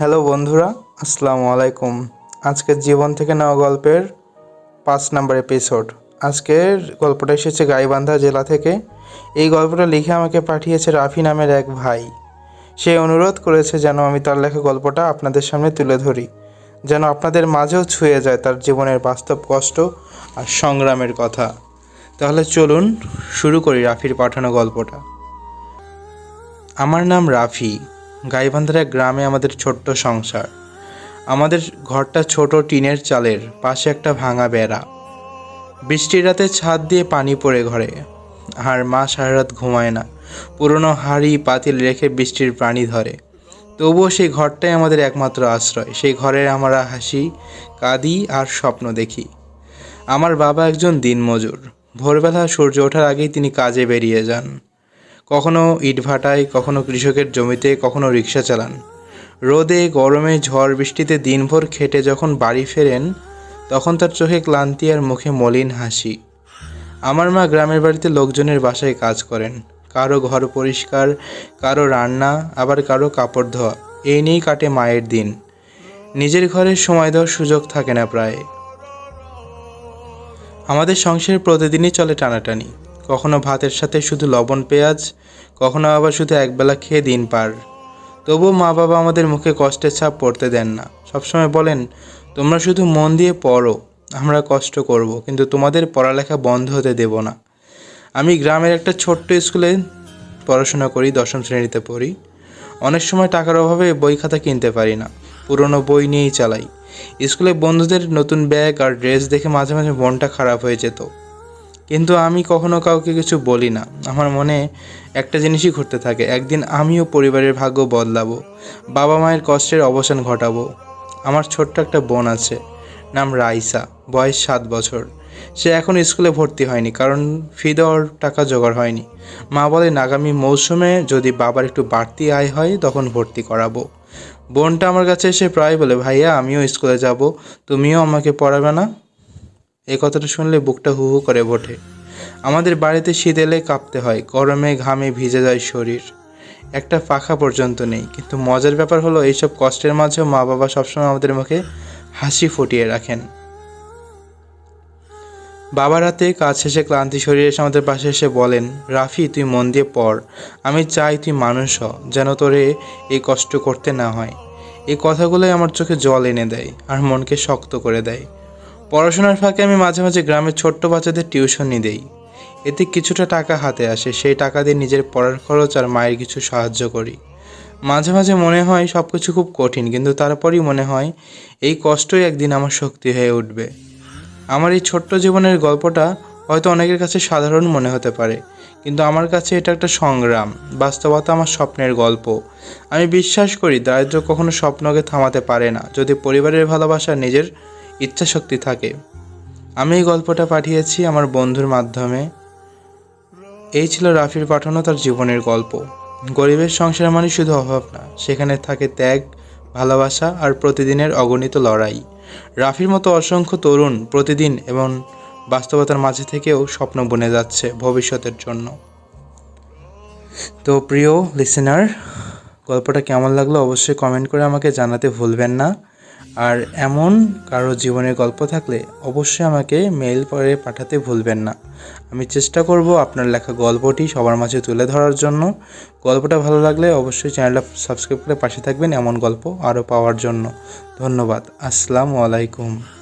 Hello বন্ধুরা, আসসালামু আলাইকুম। আজকের জীবন থেকে নেওয়া গল্পের পাঁচ নাম্বার এপিসোড আজকের গল্পটা এসেছে গাইবান্ধা জেলা থেকে। এই গল্পটা লিখে আমাকে পাঠিয়েছে রাফি নামের এক ভাই। সে অনুরোধ করেছে যেন আমি তার লেখা গল্পটা আপনাদের সামনে তুলে ধরি, যেন আপনাদের মাঝেও ছুঁয়ে যায় তার জীবনের বাস্তব কষ্ট আর সংগ্রামের কথা। তাহলে চলুন শুরু করি রাফির পাঠানো গল্পটা। আমার নাম রাফি। গাইবান্ধার এক গ্রামে আমাদের ছোট্ট সংসার। আমাদের ঘরটা ছোট টিনের চালের, পাশে একটা ভাঙা বেড়া। বৃষ্টির রাতে ছাদ দিয়ে পানি পড়ে ঘরে। আর মা সারা রাত ঘুমায় না। পুরনো হাড়ি, পাতিল রেখে বৃষ্টির প্রাণী ধরে। তবুও সেই ঘরটাই আমাদের একমাত্র আশ্রয়। সেই ঘরের আমরা হাসি, কাঁদি আর স্বপ্ন দেখি। আমার বাবা একজন দিনমজুর। ভোরবেলা সূর্য ওঠার আগেই তিনি কাজে বেরিয়ে যান। কখনো ইটভাটায় কখনো কৃষকের জমিতে, কখনো রিক্সা চালান। রোদে, গরমে, ঝড় বৃষ্টিতে দিনভর খেটে যখন বাড়ি ফেরেন, তখন তার চোখে ক্লান্তি আর মুখে মলিন হাসি। আমার মা গ্রামের বাড়িতে লোকজনের বাসায় কাজ করেন। কারও ঘর পরিষ্কার, কারও রান্না, আবার কারও কাপড় ধোয়া। এই নিয়েই কাটে মায়ের দিন। নিজের ঘরে সময় দেওয়ার সুযোগ থাকে না প্রায়। আমাদের সংসারে প্রতিদিনই চলে টানাটানি। কখনো ভাতের সাথে শুধু লবণ, পেঁয়াজ, কখনো আবার শুধু একবেলা খেয়ে দিন পার। তবুও মা বাবা আমাদের মুখে কষ্টের ছাপ পড়তে দেন না। সবসময় বলেন, তোমরা শুধু মন দিয়ে পড়ো, আমরা কষ্ট করব, কিন্তু তোমাদের পড়ালেখা বন্ধ হতে দেব না। আমি গ্রামের একটা ছোট্ট স্কুলে পড়াশোনা করি, দশম শ্রেণীতে পড়ি। অনেক সময় টাকার অভাবে বই খাতা কিনতে পারি না, পুরনো বই নিয়েই চালাই। স্কুলে বন্ধুদের নতুন ব্যাগ আর ড্রেস দেখে মাঝে মাঝে মনটা খারাপ হয়ে যেত। কিন্তু আমি কখনো কাউকে কিছু বলি না। আমার মনে একটা জিনিসই ঘটতে থাকে, একদিন আমিও পরিবারের ভাগ্য বদলাবো, বাবা মায়ের কষ্টের অবসান ঘটাবো। আমার ছোট্ট একটা বোন আছে, নাম রাইসা, বয়স সাত বছর। সে এখন স্কুলে ভর্তি হয়নি কারণ ফি দেওয়ার টাকা জোগাড় হয়নি। মা বলেন আগামী মৌসুমে যদি বাবার একটু বাড়তি আয় হয়, তখন ভর্তি করাবো। বোনটা আমার কাছে এসে প্রায় বলে, ভাইয়া, আমিও স্কুলে যাব, তুমিও আমাকে পড়াবে না? এই কথাটা শুনলে বুকটা হু হু করে ওঠে আমাদের বাড়িতে শীত এলে কাঁপতে হয়, গরমে ঘামে ভিজে যায় শরীর। একটা পাখা পর্যন্ত নেই, কিন্তু মজার ব্যাপার হলো এইসব কষ্টের মাঝেও মা বাবা সবসময় আমাদের মুখে হাসি ফুটিয়ে রাখেন। বাবা রাতে কাজ শেষে ক্লান্তি শরীরে এসে আমাদের পাশে এসে বলেন, রাফি, তুই মন দিয়ে পড়। আমি চাই তুই মানুষ হ, যেন তোরে এই কষ্ট করতে না হয়। এই কথাগুলোই আমার চোখে জল এনে দেয় আর মনকে শক্ত করে দেয়। পড়াশোনার ফাঁকে আমি মাঝে মাঝে গ্রামের ছোট্ট বাচ্চাদের টিউশনি দেই। এতে কিছুটা টাকা হাতে আসে, সেই টাকা দিয়ে নিজের পড়ার খরচ আর মায়ের কিছু সাহায্য করি। মাঝে মাঝে মনে হয় সব কিছু খুব কঠিন, কিন্তু তারপরই মনে হয় এই কষ্টই একদিন আমার শক্তি হয়ে উঠবে। আমার এই ছোট্ট জীবনের গল্পটা হয়তো অনেকের কাছে সাধারণ মনে হতে পারে, কিন্তু আমার কাছে এটা একটা সংগ্রাম, বাস্তবতা আমার স্বপ্নের গল্প। আমি বিশ্বাস করি দারিদ্র কখনো স্বপ্নকে থামাতে পারে না, যদি পরিবারের ভালোবাসা নিজের ইচ্ছাশক্তি থাকে। আমি এই গল্পটা পাঠিয়েছি আমার বন্ধুর মাধ্যমে। এই ছিল রাফির পাঠানো তার জীবনের গল্প। গরিবের সংসার মানে শুধু অভাব না, সেখানে থাকে ত্যাগ, ভালোবাসা আর প্রতিদিনের অগণিত লড়াই। রাফির মতো অসংখ্য তরুণ প্রতিদিন এবং বাস্তবতার মাঝে থেকেও স্বপ্ন বনে যাচ্ছে ভবিষ্যতের জন্য। তো প্রিয় লিসেনার গল্পটা কেমন লাগল অবশ্যই কমেন্ট করে আমাকে জানাতে ভুলবেন না। আর এমন কারও জীবনের গল্প থাকলে অবশ্যই আমাকে মেইল করে পাঠাতে ভুলবেন না। আমি চেষ্টা করব আপনার লেখা গল্পটি সবার মাঝে তুলে ধরার জন্য। গল্পটা ভালো লাগলে অবশ্যই চ্যানেলটা সাবস্ক্রাইব করে পাশে থাকবেন এমন গল্প আরও পাওয়ার জন্য। ধন্যবাদ। আসসালামু আলাইকুম।